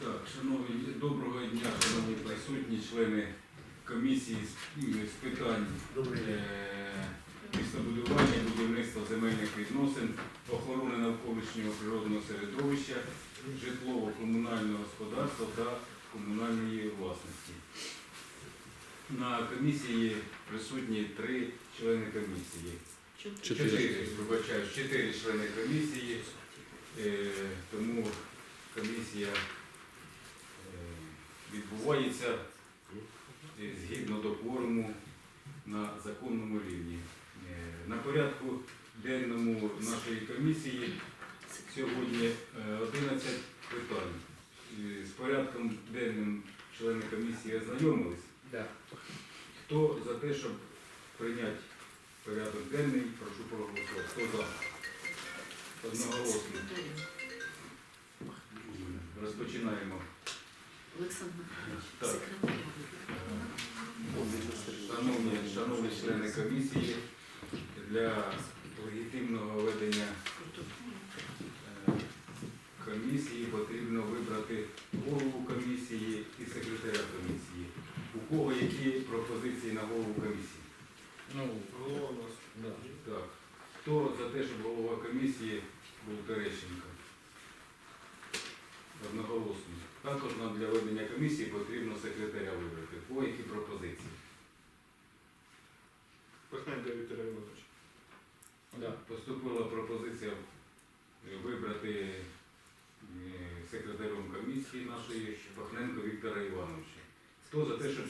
Так, шановні, доброго дня, шановні присутні, члени комісії з, з питань е, містобудування, будівництва земельних відносин, охорони навколишнього природного середовища, житлово-комунального господарства та комунальної власності. На комісії присутні три члени комісії. Чотири, вибачаю, чотири члени комісії, е, тому комісія відбувається згідно до кворуму на законному рівні. Е, На порядку денному нашої комісії сьогодні е, 11 питань. Е, З порядком денним члени комісії ознайомились. Хто за те, щоб прийняти порядок денний, прошу проголосувати. Хто за? Одноголосно. Розпочинаємо. Олександр. Шановні, шановні члени комісії, для легітимного ведення е, комісії потрібно вибрати голову комісії і секретаря комісії. У кого які пропозиції на голову комісії? Ну, голова у нас. Так. Хто за те, щоб голова комісії був Терещенко? Одноголосно. Також нам для ведення комісії потрібно секретаря вибрати. Кого які пропозиції? Пахненко Віктор Іванович. Да. Поступила пропозиція вибрати е, секретарем комісії нашої Пахненко Віктора Івановича. Хто за те, щоб,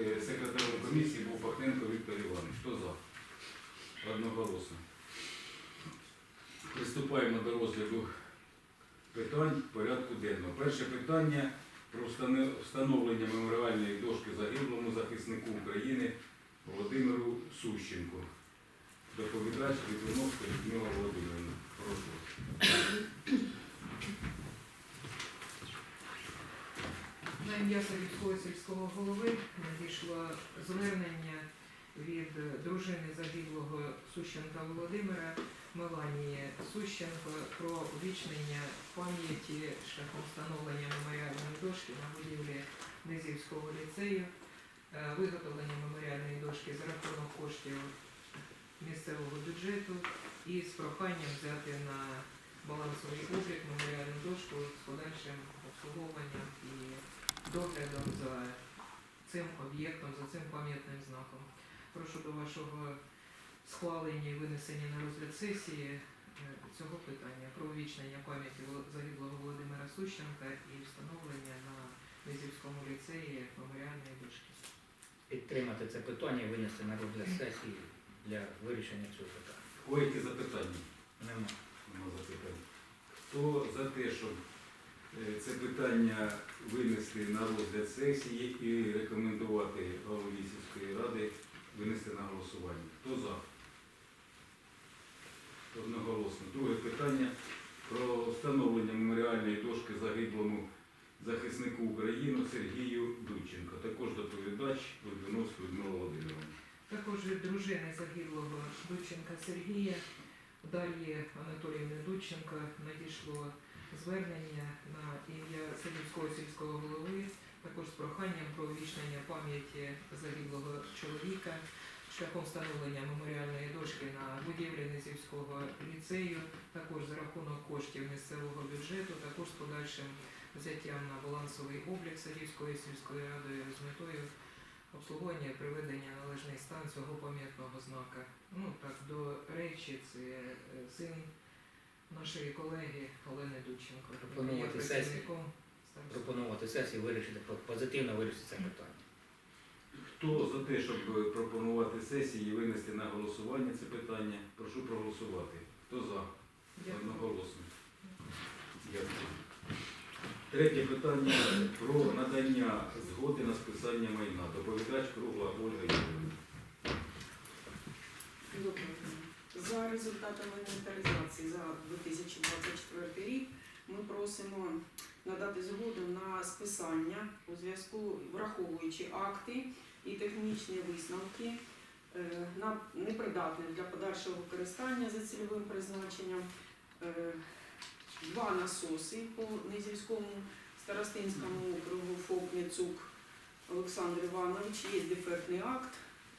е, секретарем комісії був Пахненко Віктор Іванович? Хто за? Одноголосно. Приступаємо до розгляду питань порядку денного. Перше питання про встановлення меморіальної дошки загиблому захиснику України Володимиру Сущенку. Доповідач Літвиновська Людмила Володимирівна. Прошу. На ім'я Савівського сільського голови надійшло звернення від дружини загиблого Сущенка Володимира Меланії Сущенко про увічнення пам'яті шляхом встановлення меморіальної дошки на будівлі Низівського ліцею, е, виготовлення меморіальної дошки за рахунок коштів місцевого бюджету і з проханням взяти на балансовий облік меморіальну дошку з подальшим обслуговуванням і доглядом за цим об'єктом, за цим пам'ятним знаком. Прошу до вашого схвалення і винесення на розгляд сесії е, цього питання про увічнення пам'яті загиблого Володимира Сущенка і встановлення на Низівському ліцеї меморіальної дошки. Підтримати це питання і винести на розгляд сесії для вирішення цього питання. Кого які запитання? Нема. Нема запитань. Хто за те, щоб е, це питання винести на розгляд сесії і рекомендувати голові сільської ради винести на голосування? Хто за? Одноголосно. Друге питання про встановлення меморіальної дошки загиблому захиснику України Сергію Дудченко. Також доповідач Литвиновська Людмила Володимировна. Також від дружини загиблого Дудченка Сергія, Дар'ї Анатоліївни Дудченка надійшло звернення на ім'я Садівського сільського голови, також з проханням про увічнення пам'яті загиблого чоловіка шляхом встановлення меморіальної дошки на будівлі Низівського ліцею, також за рахунок коштів місцевого бюджету, також з подальшим взяттям на балансовий облік Садівської сільської ради з метою обслуговування і приведення належний стан цього пам'ятного знака. Ну так, до речі, це е, син нашої колеги Олени Дудченко. Пропонувати сесію. працівником старостату. Пропонувати сесії вирішити позитивно вирішити це питання. Хто за те, щоб пропонувати сесії і винести на голосування це питання, прошу проголосувати. Хто за? Одноголосно. Дякую. Третє питання про надання згоди на списання майна. Доповідач кругла Ольга Юрійовна. За результатами інвентаризації за 2024 рік ми просимо надати згоду на списання у зв'язку, враховуючи акти і технічні висновки е, на непридатне для подальшого використання за цільовим призначенням. е, Два насоси по Низівському Старостинському округу ФОП Олександр Іванович є дефектний акт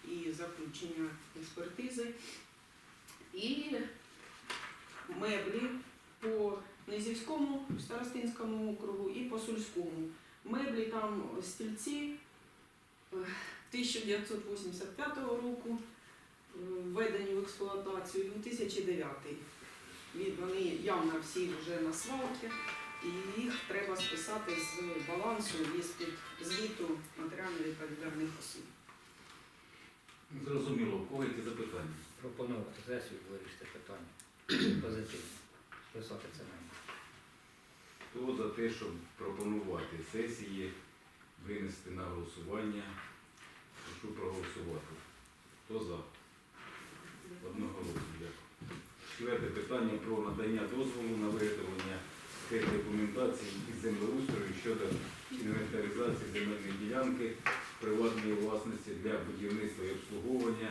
і заключення експертизи. І меблі по Низівському старостинському округу і по Сульському. Меблі там стільці е, 1985 року, е, введені в експлуатацію 2009. Вони явно всі вже на свалці, і їх треба списати з балансу і з-під звіту матеріально-відповідальних осіб. Зрозуміло, у кого які запитання? Пропонувати сесію вирішити питання позитивно. Списати це мені. Хто за те, щоб пропонувати сесії, винести на голосування? Прошу проголосувати. Хто за? Одноголосно, дякую. Четверте питання про надання дозволу на виготовлення документації із землеустрою щодо інвентаризації земельної ділянки приватної власності для будівництва і обслуговування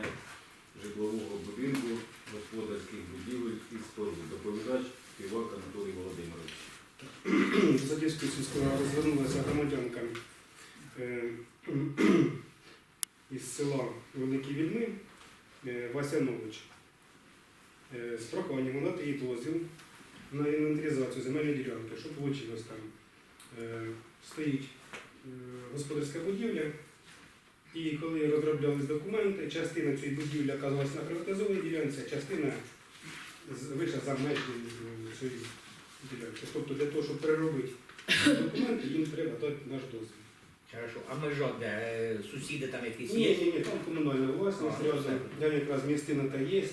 житлового будинку, господарських будівель і споруд. Доповідач Співак Анатолій Володимирович. За Одеською сільською радою звернулася громадянка е, із села Великі Вільми е, Вася Нович е, з проханням надати їй дозвіл на інвентаризацію земельної ділянки. Що вийшло там? Стоїть господарська будівля, і коли розроблялись документи, частина цієї будівлі оказалась на приватизованій ділянці, а частина вийшла за межі цієї ділянки. Тобто для того, щоб переробити документи, їм треба дати наш дозвіл. Хорошо, а межа де сусіди там якісь Ні, є? ні, ні, там комунальна власність, А, рядом, все. там якраз містина та є,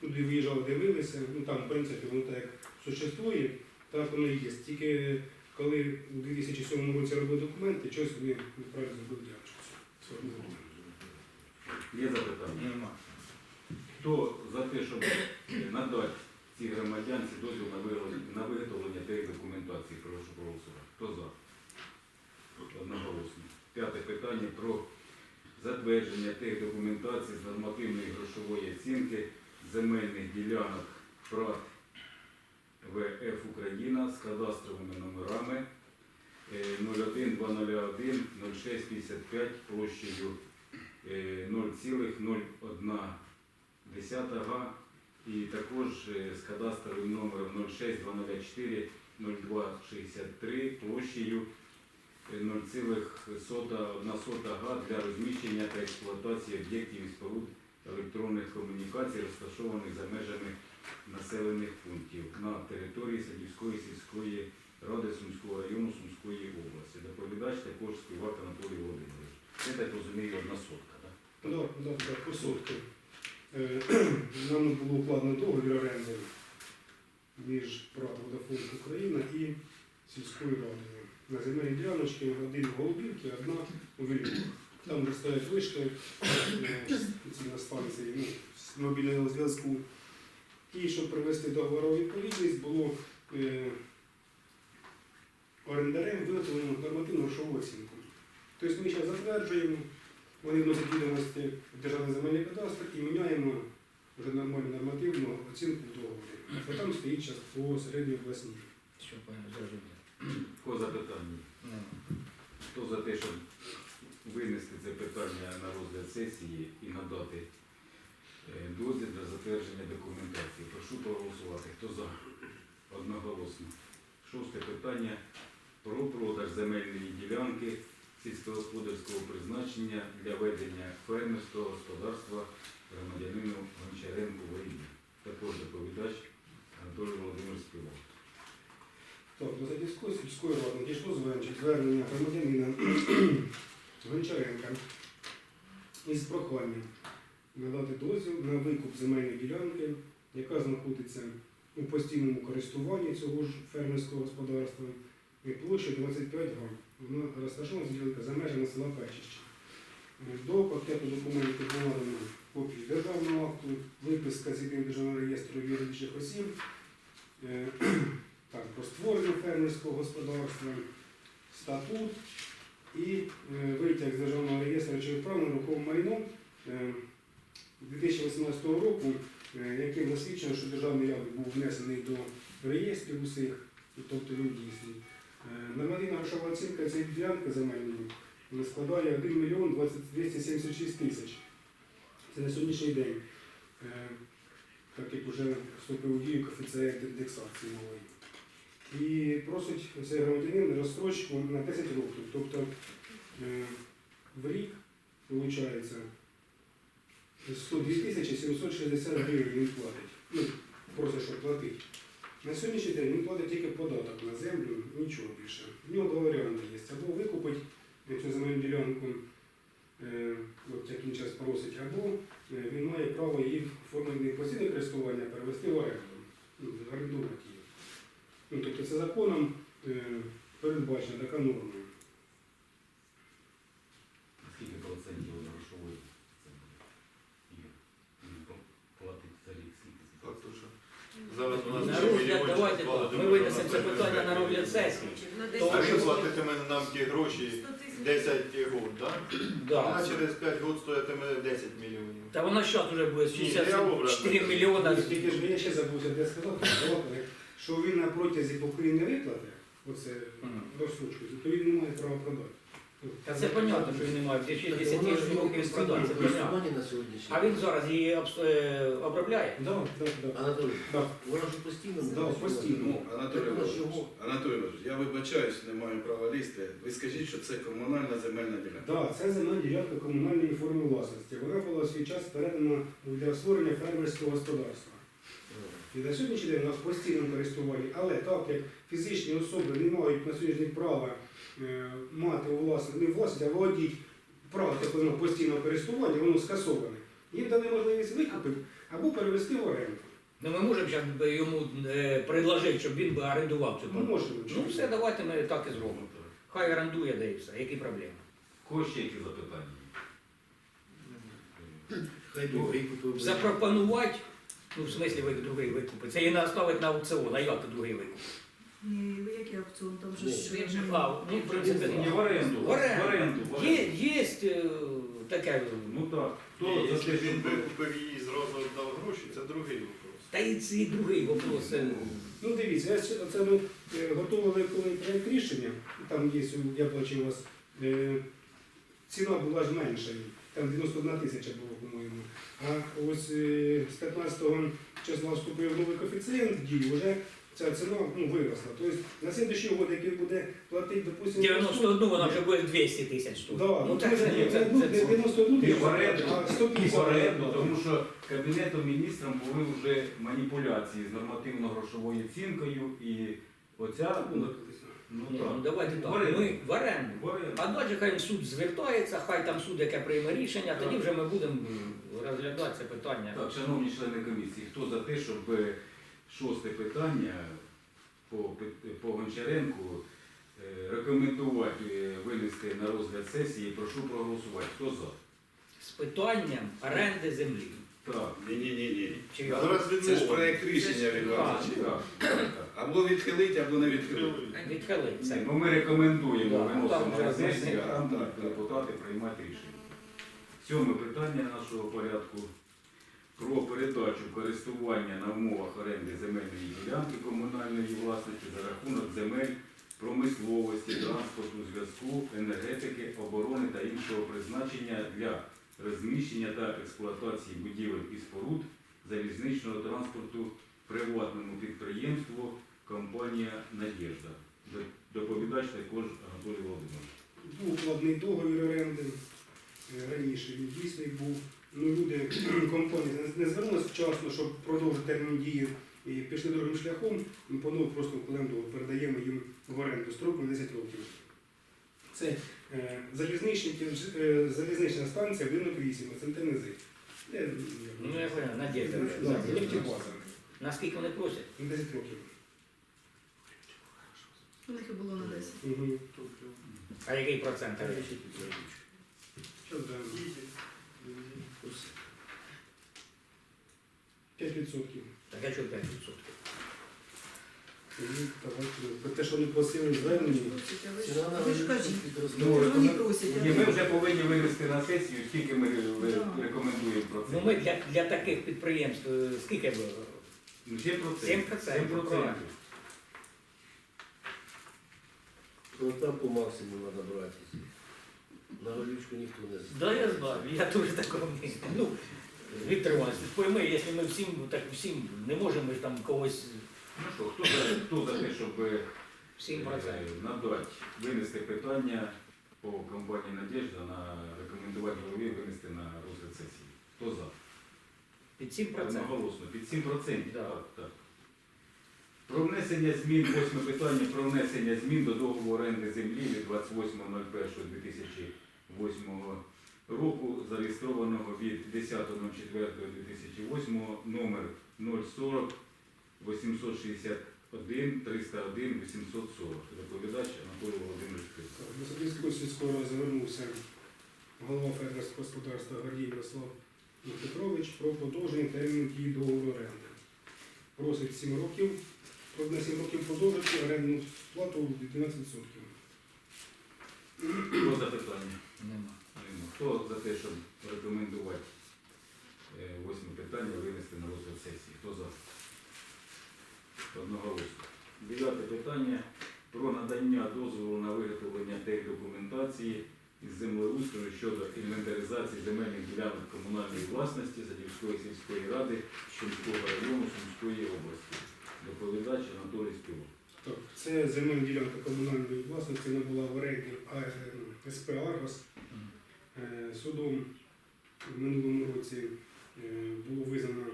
туди виїжджали, дивилися, ну там, в принципі, воно так як существує, так воно і є. Тільки коли у 2007 році робили документи, щось вони неправильно зробили ділянку. Є запитання? Нема. Хто за те, щоб надати цій громадянці дозвіл на виготовлення, тієї документації, прошу проголосувати. Хто за? Одноголосно. П'яте питання про затвердження тих документацій з нормативної грошової оцінки земельних ділянок ПРАТ ВФ Україна з кадастровими номерами е, 01201 0655 площею е, 0,01 га і також е, з кадастровим номером 06204 0263 площею е, 0,1 га для розміщення та експлуатації об'єктів і споруд електронних комунікацій, розташованих за межами населених пунктів на території Садівської сільської ради Сумського району Сумської області. Доповідач також співак Анатолій Володимирович. Це так розумію, одна сотка, так? Да, да, да, по сотки. Е, Нам було укладено договір оренди між ПРАТ Водофонд Україна і сільською радою. На земельній діляночці один в Голубівці, одна у Вільнюках. Там, де стоять вишки, е, на станції ну, з мобільного зв'язку. І щоб привести договор у відповідність, було е, орендарем виготовлено нормативну грошову оцінку. Тобто ми зараз затверджуємо, вони вносять відомості в державний земельний кадастр і міняємо вже нормальну нормативну оцінку в договорі. Бо там стоїть зараз по середньої обласній. Що пані зрозуміло. Кого запитання? Хто за те, щоб винести це питання на розгляд сесії і надати е, дозвіл для затвердження документації? Прошу проголосувати. Хто за? Одноголосно. Шосте питання про продаж земельної ділянки сільськогосподарського призначення для ведення фермерського господарства громадянину Гончаренку Войні. Також доповідач Анатолій Володимир Співак. Так, до Задівської сільської ради надійшло звернення- громадянина Гончаренка із проханням надати дозвіл на викуп земельної ділянки, яка знаходиться у постійному користуванні цього ж фермерського господарства і площею 25 га. Розташована ділянка за межами села Печище. До пакету документів було надано копії державного акту, виписка з єдиного державного реєстру юридичних осіб, е, так, про створення фермерського господарства, статут і е, витяг з державного реєстру речових прав на рухоме майно е, 2018 року, е, яким засвідчено, що державний акт був внесений до реєстрів усіх, тобто він дійсний. Е, Нормативна грошова оцінка цієї ділянки земельної складає 1 мільйон 276 тисяч. Це на сьогоднішній день, е, так як вже вступив у дію коефіцієнт індексації нової. І просить цей громадянин розстрочку на 10 років. Тобто е, в рік виходить 102 тисячі 760 гривень він платить. Ну, просить, щоб платить. На сьогоднішній день він платить тільки податок на землю, нічого більше. В нього два варіанти є. Або викупить цю земельну ділянку, е, от як він час просить, або е, він має право її в формі постійне користування перевести в оренду, ну, орендувати її. Ну, тобто це законом е, передбачена така норма. Скільки процентів грошової це буде? Платить за рік скільки? Зараз у нас На ще розгляд, мільйончик давайте так. Ми винесемо це питання на розгляд сесії. То- А що платитиме нам ті гроші 10 год, так? Да. Вона через 5 років стоятиме 10 мільйонів. Та воно що вже буде? Я образ 64 не мільйона. Тільки ж я ще забувся де сказати, що він на протязі поки не виплати, оце розсучку, то він не має права продати. Це понятно, що він не має. В 10 років продати, це понятно. на сьогоднішній. А він зараз її обс- е, обробляє? Да, да, да. Анатолій, Да. вона ж постійно Да, постійно. Ну, Анатолій Так, чого? Анатолій Іванович, я вибачаюсь, не маю права лізти. Ви скажіть, що це комунальна земельна ділянка. Да, це земельна ділянка комунальної форми власності. Вона була в свій час передана для створення фермерського господарства. І на сьогоднішній день вона в постійному користуванні, але так як фізичні особи не мають на сьогоднішній день права е, мати у власність, не власність, а володіти право такого постійного користування, воно скасоване. Їм дали можливість викупити або перевести в оренду. Ну ми можемо зараз йому е, предложити, щоб він би орендував цю Ну, парку. можемо. Ну все, давайте ми так і зробимо. Хай орендує, де і все. Які проблеми? Кого ще які запитання? Хай би викупив. Запропонувати, ну в смислі ви другий викупить. Це і не оставить на аукціон, а як другий викуп? Ні, який аукціон, там же ж Він же, а, ну, в принципі, Ні, в оренду. В оренду. В оренду. в Є, оренду. є е, таке, Ну так. Хто за Якщо те, він щоб викупив її і зразу віддав гроші, це другий вопрос. та і цей другий вопрос. е, Ну дивіться, я ще- це ми е, готували коли проєкт рішення, там є, я бачив у вас, е, ціна була ж менша, там 91 тисяча було, по-моєму. А ось е, з 15 числа вступив новий коефіцієнт в дію, вже ця ціна ну, виросла. Тобто на слідуючий год, який буде платити, допустимо, 91 вона вже буде 200 тисяч тут. Да, ну ну, так це, це, це, ну, це, це, 91 Ти тисячу, в оренду, а 150 оренду, тому що Кабінетом міністрам були вже маніпуляції з нормативно-грошовою оцінкою і оця, ну, ну Ні, так. ну давайте В так. оренду. Ми в оренду. В оренду. А далі хай суд звертається, хай там суд, яке прийме рішення, тоді вже ми будемо розглядати це питання. Так, шановні члени комісії, хто за те, щоб е, шосте питання по, пи- по Гончаренку е, рекомендувати е, винести на розгляд сесії, прошу проголосувати. Хто за? З питанням оренди землі. Так. Ні, ні, ні, ні. Як? Зараз Це ж відмова. проєкт рішення від вас. Так, так, так. Або відхилить, або не відхилить. Відхилити Ні, це. Ну, ми рекомендуємо, ну, там виносимо вже сесію, а там будуть депутати приймати рішення. Сьоме питання нашого порядку про передачу користування на умовах оренди земельної ділянки комунальної власності за рахунок земель промисловості, транспорту, зв'язку, енергетики, оборони та іншого призначення для розміщення та експлуатації будівель і споруд залізничного транспорту приватному підприємству компанія Надєжда. Доповідач також Анатолій Володимирович. Був укладний договір оренди. Е, Раніше він дійсний був. Ну, люди компанії не- звернулися вчасно, щоб продовжити термін дії і пішли другим шляхом. Ми понову просто вкладемо передаємо їм в оренду на 10 років. Це е, залізничні, е, залізнична станція Винок 8, центр низи. Е, Ну, я понял, Надєжда. Да, нефтебаза. Наскільки вони просять? На 10 років. у них і було на 10. Угу. А який процент? Зараз даємо. 5%. Так я чого 5%? Про те, що вони просили звернення. Ви ж- Ціна на Ви ж кажіть. Ну, Вони просять, а Ні, ви- ми вже повинні винести на сесію, скільки ми е, Да. рекомендуємо про це. Ну ми для, для таких підприємств е, скільки було? Ну, 7%. 7%. 7%. Ну там по максимуму треба брати. На горючку ніхто не Да, я знаю, я теж такого не Ну, Віктор Іванович, пойми, якщо ми всім, так всім не можемо ми ж там когось Ну що, хто за, хто за те, щоб е, надати, винести питання по компанії Надежда на рекомендувати голові винести на розгляд сесії? Хто за? Під 7%. Одноголосно, під 7%. Да. Так, так. Про внесення змін, восьме питання, про внесення змін до договору оренди землі від 28.01.2008 року, зареєстрованого від 10.04.2008 номер 040 861 301 840. Доповідач Анатолій Володимирович. До Садівської сільської ради звернувся голова фермерського господарства Гордій Ярослав Петрович про подовження терміну дії договору оренди. Просить 7 років, про на 7 років подовжити орендну плату від 12%. Хто запитання? Нема. Нема. Хто за те, щоб рекомендувати е, восьме питання винести на розгляд сесії? Хто за? Одноголосно. Дев'яте питання про надання дозволу на виготовлення техдокументації із землеустрою щодо інвентаризації земельних ділянок комунальної власності Задівської сільської ради Сумського району Сумської області. Доповідач Анатолій Співак. Так, це земельна ділянка комунальної власності, вона була в оренді а, е, СП Аргос. Е, Судом в минулому році е, було визнано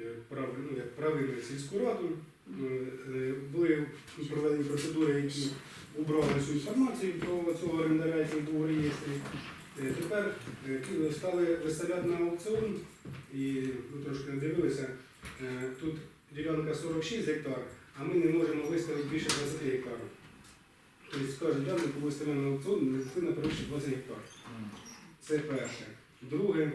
е, прав- ну, як правильною сільську раду. Е, е, Були проведені процедури, які убрали всю інформацію про цього орендаря, який був у реєстрі. Е, Тепер стали виставляти на аукціон і ми трошки дивилися. Тут ділянка 46 гектар, а ми не можемо виставити більше 20 гектарів. Тобто скажуть, ділянку виставляємо на аукціон, не встигне перевищити 20 гектар. Це перше. Друге,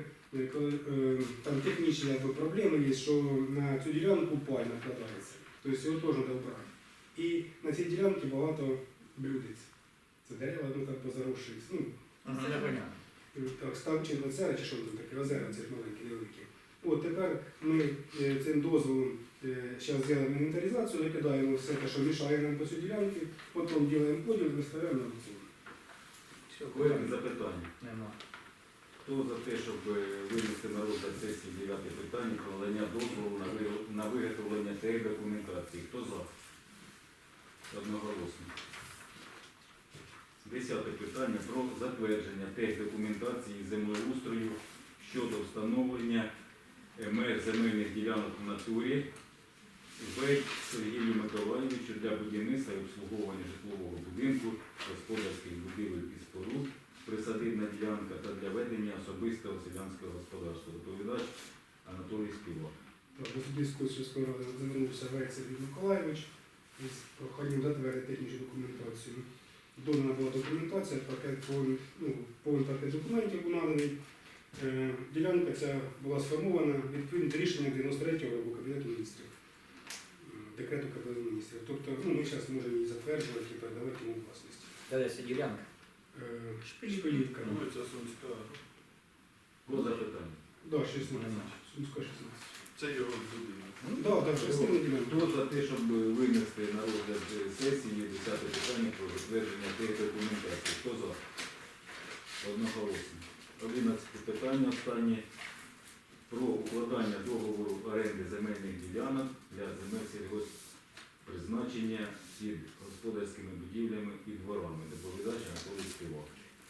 там технічні проблеми є, що на цю ділянку паль накладається. Тобто його теж брати. І на цій ділянці багато блюдець. Це дерева, ну так позаросші. Ну, Ага, я поняв. так, ставчі озера, чи що там таке, озера ці ж маленькі, невеликі. От тепер ми е, цим дозволом зараз зробимо інвентаризацію, викидаємо все те, що мішає нам по цій ділянці, потім робимо поділ, виставляємо на аукціон. Все, Колеги, запитання. Нема. Хто за те, щоб е, винести на розгляд сесії дев'яте питання про надання дозволу на ви- на виготовлення цієї документації? Хто за? Одноголосно. Десяте питання про затвердження техдокументації землеустрою щодо встановлення е, меж земельних ділянок в натурі Вейт Сергію Миколаївичу для будівництва і обслуговування житлового будинку, господарських будівель і споруд, присадибна ділянка та для ведення особистого селянського господарства. Доповідач Анатолій Співак. Так, До Судівської сільської ради звернувся Вець Сергій Миколаївич із проханням затвердити технічну документацію. Додана була документація, пакет повний, ну, повний пакет документів був наданий. Е, ділянка ця була сформована відповідно до рішення 93-го року Кабінету міністрів, е, декрету Кабінету міністрів. Тобто ну, ми зараз можемо її затверджувати і передавати йому власність. Це ділянка? Шпилівка. Вулиця Сумська. По запитання. Да, 16. Сумська 16. Це його будинок. Да, да, частина ділянки. Хто за те, щоб винести на розгляд сесії десяте питання про затвердження тієї документації? Хто за? Одноголосно. Одинадцяте питання останнє про укладання договору оренди земельних ділянок для земель сільгосппризначення під господарськими будівлями і дворами. Доповідач Анатолій Співак.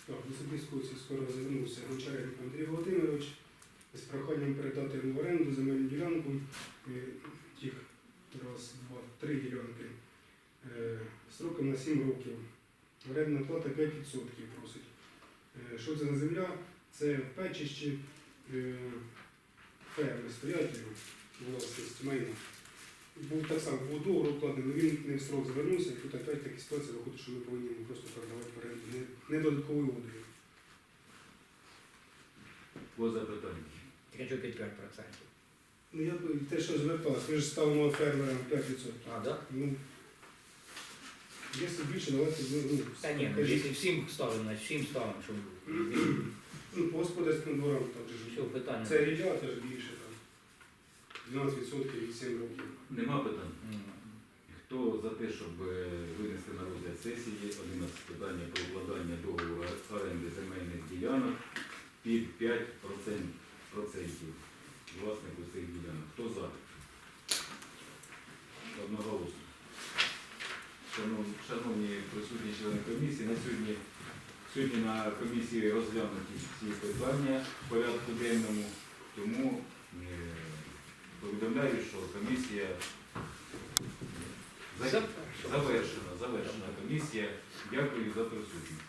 Так, до Сибірської ради звернувся Гончаренко Андрій Володимирович з проханням передати в оренду земельну ділянку, е, тих раз, два, три ділянки, е, строком на 7 років. Орендна плата 5% просить. Е, Що це за земля? Це в печищі ферми стоять власність майна. Був так само, був договор укладений, але він не в срок звернувся, і тут опять така ситуація виходить, що ми повинні йому просто передавати в оренду не, не додатковою угодою. По запитання. Тільки під 5%. Ну я б- те, що зверталось, ми ж ставимо фермерам 5%. А, да? Ну, якщо більше, давайте ну, ну, Та ні, ну, кажіть. якщо всім ставимо, значить всім ставимо, щоб ну, по господарським дворам так же все ж. питання. Це рілля теж більше там. 12% від 7 років. Нема питань? Хто за те, щоб е, винести на розгляд сесії 11 питання про укладання договору оренди земельних ділянок під 5% процентів власнику цих ділянок? Хто за? Одноголосно. Шановні, присутні члени комісії, на сьогодні, сьогодні на комісії розглянуті всі питання в порядку денному, тому е, повідомляю, що комісія завершена, завершена комісія. Дякую за присутність.